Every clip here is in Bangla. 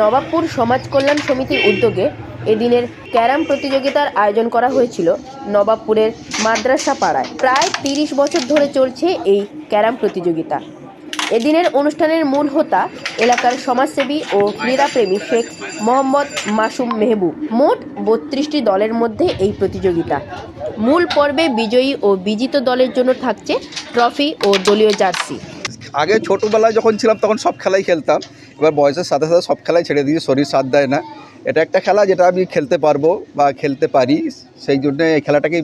নবাবপুর সমাজ কল্যাণ সমিতির উদ্যোগে এদিনের ক্যারাম প্রতিযোগিতার আয়োজন করা হয়েছিল নবাবপুরের মাদ্রাসা পাড়ায়। প্রায় তিরিশ বছর ধরে চলছে এই ক্যারাম প্রতিযোগিতা। এদিনের অনুষ্ঠানের মূল হোতা এলাকার সমাজসেবী ও ক্রীড়াপ্রেমী শেখ মোহাম্মদ মাসুম মেহবুব। মোট বত্রিশটি দলের মধ্যে এই প্রতিযোগিতা। মূল পর্বে বিজয়ী ও বিজিত দলের জন্য থাকছে ট্রফি ও দলীয় জার্সি। আগে ছোটোবেলায় যখন ছিলাম তখন সব খেলাই খেলতাম। এবার বয়সের সাথে সাথে সব খেলাই ছেড়ে দিয়ে শরীর সাথ দেয় না। এটা একটা খেলা যেটা আমি খেলতে পারব বা খেলতে পারি। সেই জন্য এই খেলাটাকে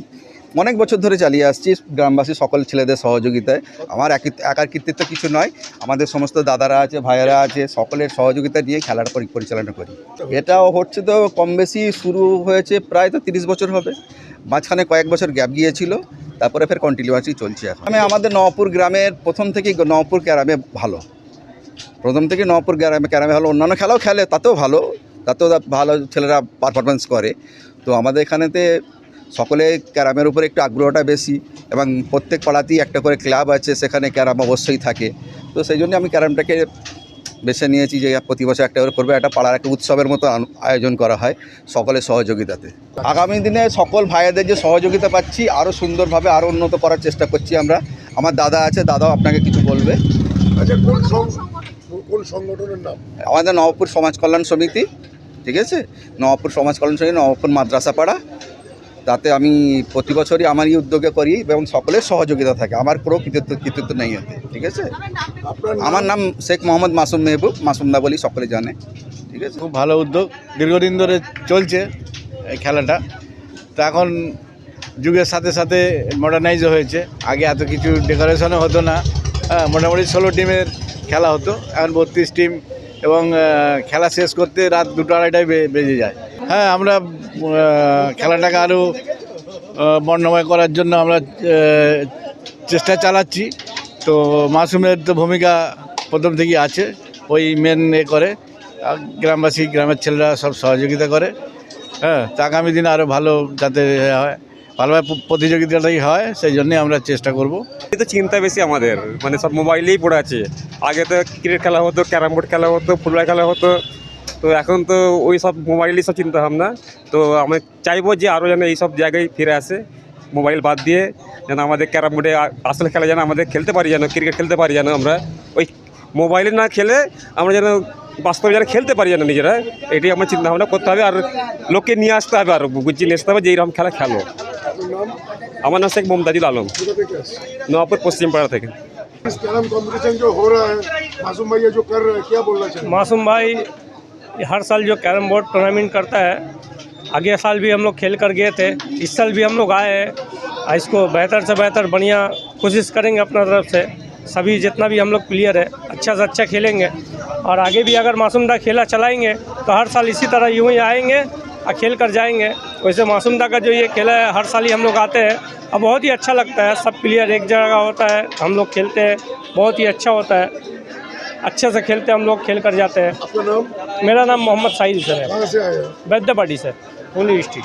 অনেক বছর ধরে চালিয়ে আসছি গ্রামবাসী সকল ছেলেদের সহযোগিতায়। আমার একি- একার কৃতিত্ব কিছু নয়। আমাদের সমস্ত দাদারা আছে, ভাইয়েরা আছে, সকলের সহযোগিতা নিয়ে খেলাটা পরি- পরিচালনা করি। এটাও হচ্ছে তো কম বেশি শুরু হয়েছে প্রায় তো তিরিশ বছর হবে। মাঝখানে কয়েক বছর গ্যাপ গিয়েছিল। তারপরে ফের কন্টিনিউয়াসলি চলছে এখন। আমি আমাদের নওপুর গ্রামের প্রথম থেকেই নওপুর ক্যারামে ভালো। প্রথম থেকে নওপুর গ্রামে ক্যারামে ভালো। অন্যান্য খেলাও খেলে, তাতেও ভালো। তাতেও ভালো ছেলেরা পারফরমেন্স করে। তো আমাদের এখানেতে সকলে ক্যারামের উপরে একটু আগ্রহটা বেশি এবং প্রত্যেক পাড়াতেই একটা করে ক্লাব আছে, সেখানে ক্যারাম অবশ্যই থাকে। তো সেই জন্য আমি ক্যারামটাকে বেছে নিয়েছি যে প্রতি বছর একটা করে করবে। একটা পাড়ার একটা উৎসবের মতো আয়োজন করা হয় সকলের সহযোগিতাতে। আগামী দিনে সকল ভাইয়েদের যে সহযোগিতা পাচ্ছি আরও সুন্দরভাবে আরও উন্নত করার চেষ্টা করছি আমরা। আমার দাদা আছে দাদাও আপনাকে কিছু বলবে। আচ্ছা কোন সং- কোন সংগঠনের নাম? আমাদের নবপুর সমাজ কল্যাণ সমিতি ঠিক আছে? নবপুর সমাজ কল্যাণ সমিতি নবপুর মাদ্রাসা পাড়া তাতে আমি প্রতি বছরই আমারই উদ্যোগে করি এবং সকলের সহযোগিতা থাকে। আমার কোনো কৃতিত্ব কৃতিত্ব নেই এতে ঠিক আছে? আপনার আমার নাম শেখ মোহাম্মদ মাসুম মেহবুব মাসুমদা বলি সকলে জানে ঠিক আছে? খুব ভালো উদ্যোগ। দীর্ঘদিন ধরে চলছে এই খেলাটা। তো এখন যুগের সাথে সাথে মডার্নাইজ হয়েছে। আগে এত কিছু ডেকোরেশনও হতো না। হ্যাঁ, মোটামুটি ষোলো টিমের খেলা হতো। এখন বত্রিশ টিম এবং খেলা শেষ করতে রাত দুটো আড়াইটায় বে- বেজে যায়। হ্যাঁ আমরা খেলাটাকে আরও বর্ণময় করার জন্য আমরা চেষ্টা চালাচ্ছি। তো মাসুমের তো ভূমিকা প্রথম থেকেই আছে, ওই মেন এ করে। গ্রামবাসী, গ্রামের ছেলেরা সব সহযোগিতা করে। হ্যাঁ তা আগামী দিনে আরও ভালো যাতে হয়। ভালোভাবে প্রতিযোগিতাটাই হয়, সেই জন্যে আমরা চেষ্টা করব। তো চিন্তা বেশি আমাদের মানে সব মোবাইলেই পড়ে আছে। আগে তো ক্রিকেট খেলা হতো ক্যারাম বোর্ড খেলা হতো ফুটবল খেলা হতো তো এখন তো ওই সব মোবাইলেই সব চিন্তা ভাবনা তো আমরা চাইবো যে আরও যেন এই সব জায়গায় ফিরে আসে মোবাইল বাদ দিয়ে যেন আমাদের ক্যারাম বোর্ডে আ- আসলে খেলা যেন আমাদের খেলতে পারি যেন ক্রিকেট খেলতে পারি যেন আমরা ওই মোবাইলে না খেলে আমরা যেন বাস্তবে যেন খেলতে পারি যেন নিজেরা এটাই আমার চিন্তা ভাবনা করতে হবে আর লোককে নিয়ে আসতে হবে আর বুঝিয়ে নিয়ে আসতে হবে যে এইরকম খেলা খেলো আপনার নাম আমার নাম শেখ মোমতাজুল আলম कोथा থেকে আসছে নবাবপুর पश्चिमपाड़ा থেকে इस कैरम कंपटीशन जो हो रहा है मासूम भैया जो कर रहे हैं क्या बोलना चाहिए मासूम भाई हर साल जो कैरम बोर्ड टूर्नामेंट करता है अगले साल भी हम लोग खेल कर गए थे, इस साल भी हम लोग आए हैं इसको बेहतर से बेहतर बढ़िया कोशिश करेंगे अपना तरफ़ से। सभी जितना भी हम लोग प्लेयर है अच्छा से अच्छा खेलेंगे, और आगे भी अगर मासूमदा खेला चलाएँगे तो हर साल इसी तरह यूँ ही आएँगे, और खेल कर जाएँगे। वैसे मासूमदा का जो ये खेला है, हर साल ही हम लोग आते हैं, और बहुत ही अच्छा लगता है। सब प्लेयर एक जगह होता है, हम लोग खेलते हैं, बहुत ही अच्छा होता है। अच्छे से खेलते हम लोग खेल कर जाते हैं। आपका नाम? मेरा नाम मोहम्मद साहिल सर है। कहाँ से आए हैं? वैद्यपाटी से होली स्ट्रीट